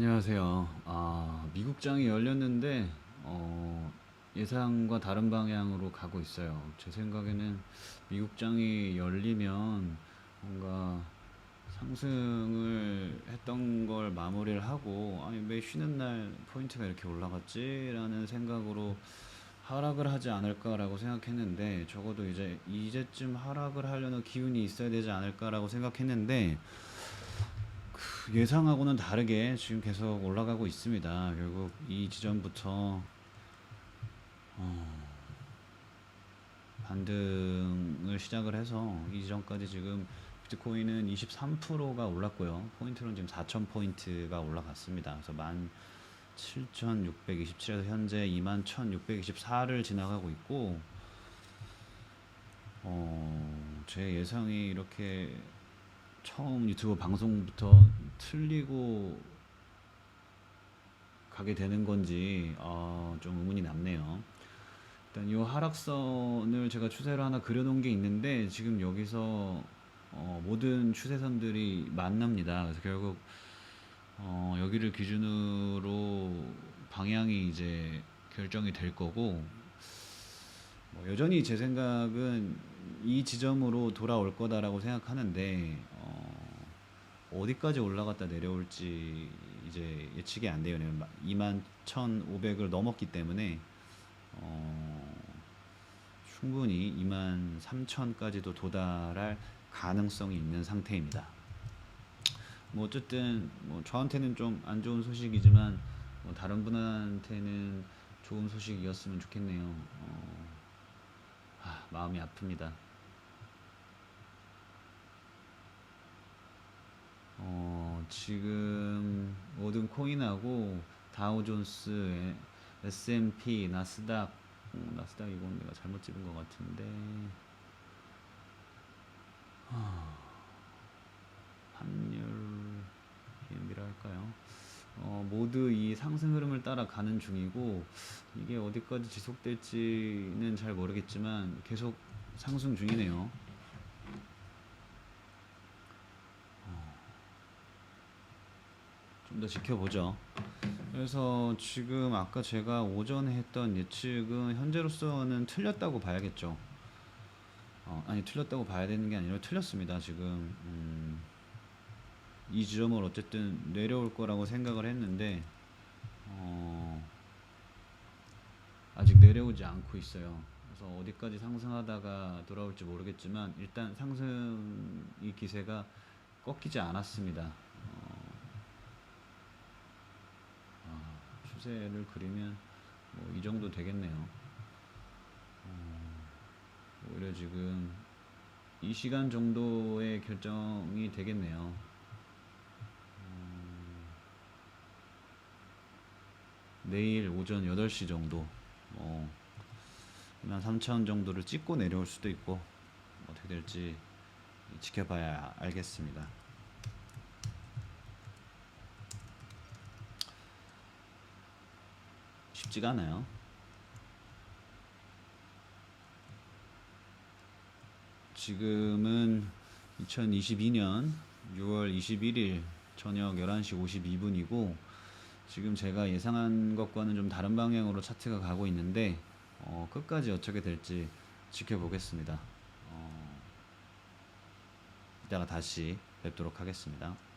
안녕하세요. 아, 미국장이 열렸는데 어, 예상과 다른 방향으로 가고 있어요. 제 생각에는 미국장이 열리면 뭔가 상승을 했던 걸 마무리를 하고 아니 왜 쉬는 날 포인트가 이렇게 올라갔지라는 생각으로 하락을 하지 않을까라고 생각했는데 적어도 이제 이제쯤 하락을 하려는 기운이 있어야 되지 않을까라고 생각했는데 그 예상하고는 다르게 지금 계속 올라가고 있습니다. 결국 이 지점부터 어, 반등을 시작을 해서 이 지점까지 지금 비트코인은 23%가 올랐고요. 포인트는 지금 4,000포인트가 올라갔습니다. 그래서 17,627에서 현재 21,624를 지나가고 있고 어, 제 예상이 이렇게 처음 유튜브 방송부터 틀리고 가게 되는 건지 어, 좀 의문이 남네요. 일단 이 하락선을 제가 추세로 하나 그려놓은 게 있는데 지금 여기서 어, 모든 추세선들이 만납니다. 그래서 결국 어, 여기를 기준으로 방향이 이제 결정이 될 거고 뭐 여전히 제 생각은 이 지점으로 돌아올 거다라고 생각하는데 어, 어디까지 올라갔다 내려올지 이제 예측이 안 돼요. 21,500을 넘었기 때문에 어, 충분히 23,000까지도 도달할 가능성이 있는 상태입니다. 뭐 어쨌든 뭐 저한테는 좀 안 좋은 소식이지만 뭐 다른 분한테는 좋은 소식이었으면 좋겠네요. 어, 아, 마음이 아픕니다. 어, 지금 모든 코인하고 다우존스, S&P, 나스닥, 어, 나스닥 이건 내가 잘못 찍은 것 같은데 하, 환율 BNB라 할까요? 어, 모두 이 상승 흐름을 따라 가는 중이고 이게 어디까지 지속될지는 잘 모르겠지만 계속 상승 중이네요. 좀 더 지켜보죠. 그래서 지금 아까 제가 오전에 했던 예측은 현재로서는 틀렸다고 봐야겠죠. 어, 아니 틀렸다고 봐야 되는 게 아니라 틀렸습니다. 지금 음, 이 지점을 어쨌든 내려올 거라고 생각을 했는데 어, 아직 내려오지 않고 있어요. 그래서 어디까지 상승하다가 돌아올지 모르겠지만 일단 상승 이 기세가 꺾이지 않았습니다. 어, 아, 추세를 그리면 뭐 이 정도 되겠네요. 어, 오히려 지금 이 시간 정도의 결정이 되겠네요. 음, 내일 오전 8시 정도 뭐한 3천 정도를 찍고 내려올 수도 있고 어떻게 될지 지켜봐야 알겠습니다. 쉽지가 않아요. 지금은 2022년 6월 21일 저녁 11시 52분이고 지금 제가 예상한 것과는 좀 다른 방향으로 차트가 가고 있는데 어, 끝까지 어떻게 될지 지켜보겠습니다. 어, 이따가 다시 뵙도록 하겠습니다.